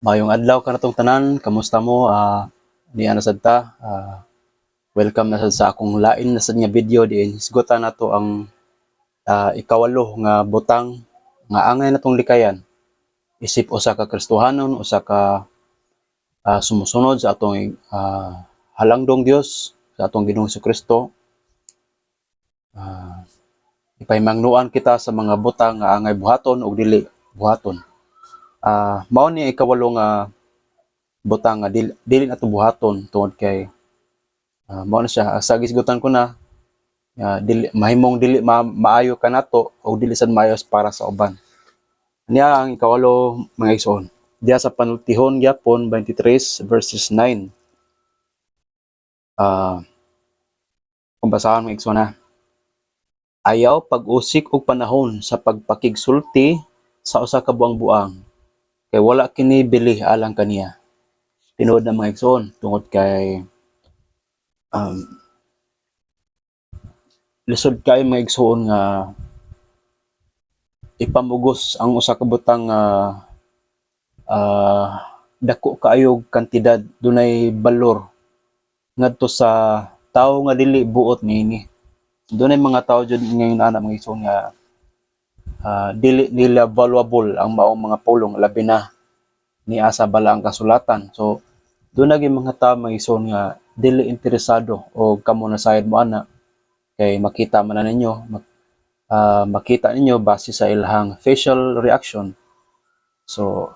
Mayong adlaw ka natong tanan, kamusta mo? Ah, di ana sad ta. Ah, welcome na sad sa akong lain na sad nga video diin. Hisgutan nato ang ah, ikawalo nga butang nga angay natong likayan. Isip usa ka Kristohanon, usa ka ah, sumusunod sa atong ah, halangdong Dios, sa atong Ginoong Kristo. Ah, ipaymangnuan kita sa mga butang nga angay buhaton ug dili buhaton. Ah, mao ni ikawalo nga butang nga dili, dili na to buhaton tungod kay ah, mao na siya sa gisgutan ko na nga dili mahimong dili ma, maayo ka nato o dili sad maayos para sa uban. Niya ang ikawalo mga igsoon. Diya sa panultihon gyapon 23 verses 9. Ah kung basahan mga igsoon na. Ayaw pag-usik og panahon sa pagpakigsulti sa usa ka buang-buang kay wala kini bili alang kaniya. Tinuod na mga igsoon tungod kay um, lisod kay mga igsoon nga ipamugos ang usa ka butang nga ah, dako kaayog kantidad dunay balor ngadto sa tawo nga dili buot niini. Dunay mga tawo jud ngayon ana mga igsoon nga ah, dili nila valuable ang maong mga pulong labi na ni asa bala ang kasulatan. So doon naging mga tao mga igsoon nga dili interesado o kamo na sayad mo ana kay makita man na ninyo mak, ah, makita ninyo base sa ilahang facial reaction. So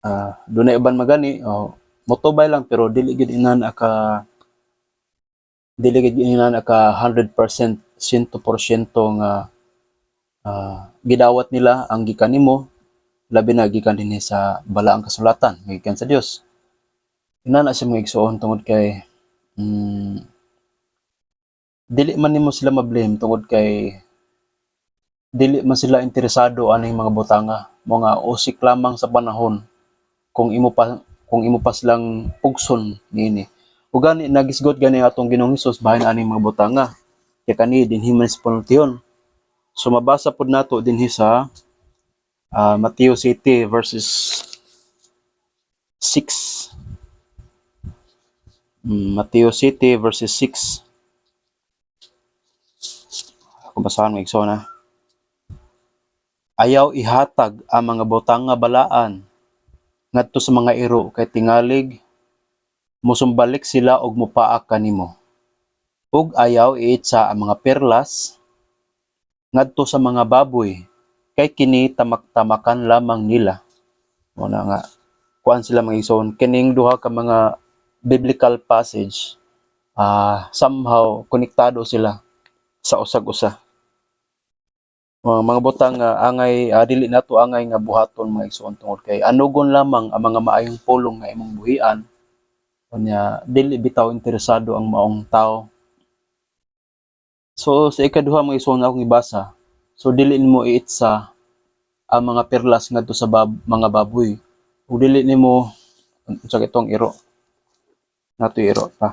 ah doon na iban magani oh, motobay lang pero dili gid inan aka dili gid inan aka 100% 100% nga ah, gidawat nila ang gikan nimo labi na gikan dinhi sa balaang kasulatan gikan sa Dios ina na siya mga igsoon tungod kay mm, dili man nimo sila mablame tungod kay dili man sila interesado aning mga butanga. Mga usik lamang sa panahon kung imo pa kung imo pa silang pugson niini ug gani nagisgot gani atong Ginoong Hesus bahin aning mga butanga. Kay kani dinhi man sa So mabasa po nato dinhi sa ah, Matthew City verses 6. Mm, Matthew City verses 6. Kung basahan mo na. Ayaw ihatag ang mga butang nga balaan ngadto sa mga iro kay tingalig musumbalik sila og mupaak kanimo. Ug ayaw iitsa ang mga perlas ngadto sa mga baboy kay kini tamak-tamakan lamang nila. Mo na nga kuan sila mga igsoon kining duha ka mga biblical passage ah somehow konektado sila sa usag-usa. Mga mga butang nga angay ah, dili nato angay nga buhaton mga igsoon tungod kay anugon lamang ang mga maayong pulong nga imong buhian. Unya dili bitaw interesado ang maong tao So sa ikaduha mga igsoon akong ibasa. So dili nimo iitsa ang mga perlas ngadto sa bab, mga baboy. Ug dili nimo unsa itong iro. Nato iro pa.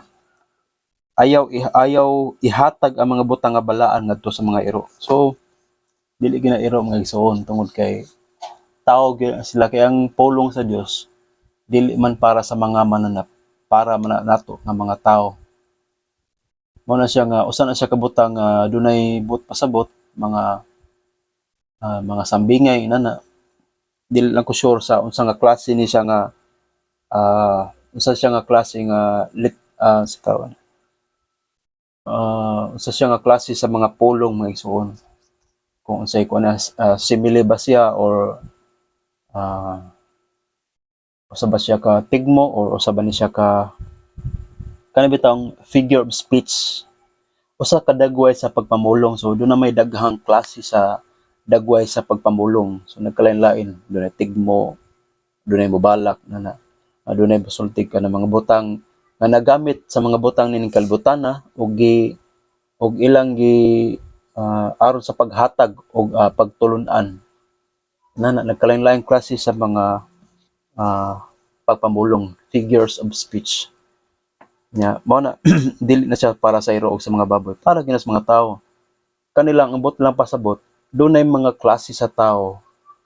Ayaw i- ayaw ihatag ang mga butang nga balaan ngadto sa mga iro. So dili gina iro mga igsoon tungod kay tao sila kay ang pulong sa Dios dili man para sa mga mananap para man nato nga mga tao mo na siya nga usa na siya kabutang nga dunay but pasabot mga ah, mga sambingay inana dili lang ko sure sa unsa nga klase ni siya nga ah unsa siya nga klase nga lit ah, sa tawon ah unsa siya nga klase sa mga pulong mga igsoon kung unsay ko na ah, simile ba siya or ah usa ba siya ka tigmo or usa ba ni siya ka kanang bitang figure of speech. Usa ka dagway sa pagpamulong. So doon na may daghang klase sa dagway sa pagpamulong. So nagkalain-lain. Doon tigmo doon mubalak na na. Uh, doon basultig ka ng mga butang nga nagamit sa mga butang ning kalbutana ug gi ug ilang gi ah, aron sa paghatag ug ah, pagtulun-an. Na, na nagkalain-lain klase sa mga ah, pagpamulong figures of speech nya mao na dili na siya para sa iro sa mga baboy. Para gina sa mga tao. Kanilang ambot lang pasabot dunay mga klase sa tao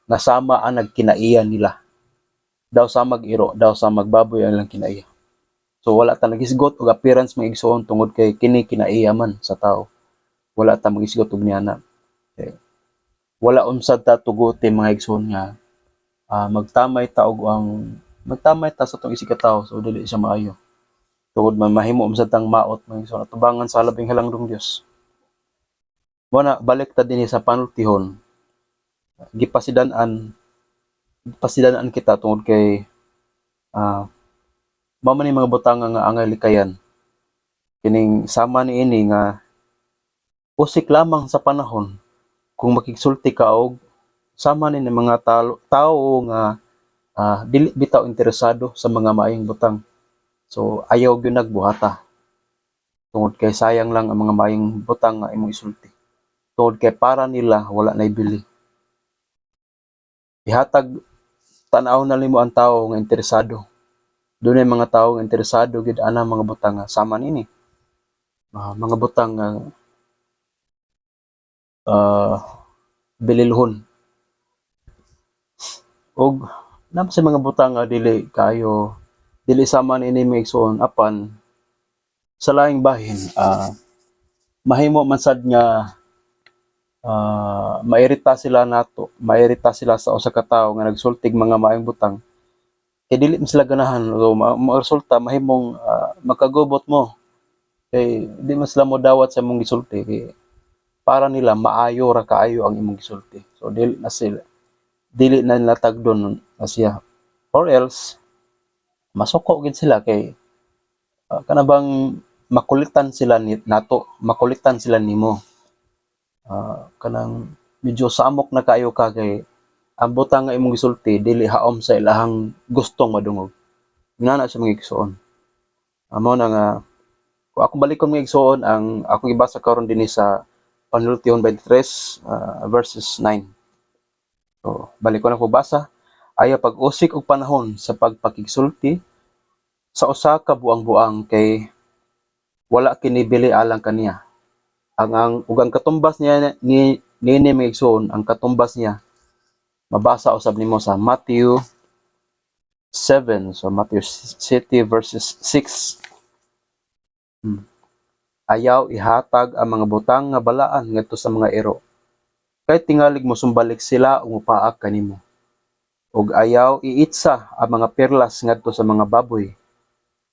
nga sama ang nagkinaiyan nila. Daw sa mag-iro daw sa magbaboy ang lang kinaiya. So wala ta nagisgot og appearance mga igsoon tungod kay kini kinaiya man sa tao. Wala ta magisgot og niana okay. wala unsad ta tuguti mga igsoon nga ah, magtamay ta og ang magtamay ta sa tong isig ka tawo so dili siya maayo tungod man mahimo unsad tang maot mga igsoon atubangan sa labing halangdong Dios Muna, balik ta din sa panultihon. Gipasidanan pasidanan kita tungod kay ah mao man ni mga butang nga angay likayan. Kining sama ni ini nga usik lamang sa panahon kung makigsulti ka og sama ni mga tao, tao nga ah, dili bitaw interesado sa mga maayong butang. So ayaw gyud nagbuhata. Tungod kay sayang lang ang mga maayong butang nga imong isulti tungod kay para nila wala na ibili. Ihatag tanaw na nimo ang tao nga interesado. Doon ay mga tao nga interesado gid ana mga butang nga sama nini. Ah, mga butang nga ah, bililhon. Og nam sa mga butang nga dili kayo dili sama nini mga igsoon apan sa laing bahin ah mahimo man sad nga ah mairita sila nato, mairita sila sa usa ka tawo nga nagsultig mga maayong butang. Kay dili man sila ganahan o ma- ma- resulta mahimong ah, makagubot mo. Kay di man sila mo dawat sa imong gisulti kay para nila maayo ra kaayo ang imong gisulti. So dili na sila dili na nila tagdon na siya. Or else masuko gid sila kay ah, kana bang makulitan sila ni nato, makulitan sila nimo? Ah, kanang medyo samok na kayo ka kay ang butang nga imong gisulti dili haom sa ilahang gustong madungog. Ngana sa mga igsoon. Amo na nga kung ako balikon mga igsoon ang akong ibasa karon dinhi sa Panultihon 23 ah, verses 9 so balikon ako basa ayaw pag-usik og panahon sa pagpakigsulti. Sa usa ka buang-buang kay wala kinibili alang kaniya. Ang ang ug ang katumbas niya ni nini Megson ang katumbas niya mabasa usab nimo sa Matthew 7 so Matthew City verses 6 Hmm. ayaw ihatag ang mga butang nga balaan ngadto sa mga ero. Kay tingalig mo sumbalik sila ug mupaak kanimo ug ayaw iitsa ang mga perlas ngadto sa mga baboy.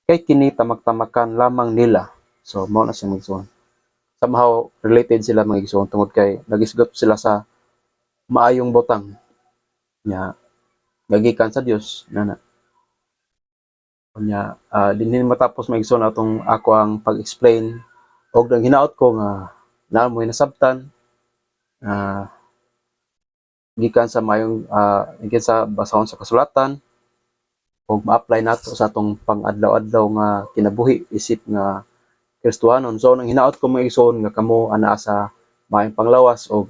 Kay kini tamagtamakan lamang nila. So mao na siya Megson somehow related sila mga igsoon tungod kay nagisgot sila sa maayong butang. Nya gagikan sa Dios nana nya ah, dinhin matapos mga igsoon atong ako ang pag-explain. Og nang hinaot ko nga na mo nasabtan ah gikan sa mayong ah, gikan sa basahon sa kasulatan ug ma-apply nato sa atong pang-adlaw-adlaw nga kinabuhi isip nga Kristohanon. So nang hinaot ko mga igsoon nga kamo ana sa maayong panglawas o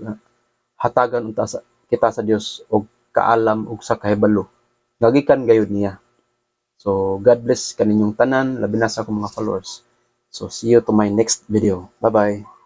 hatagan unta sa kita sa Dios og kaalam ug sa kahibalo. Ngagikan gayud niya. So God bless kaninyong tanan labi na sa akong mga followers. So see you to my next video. Bye-bye.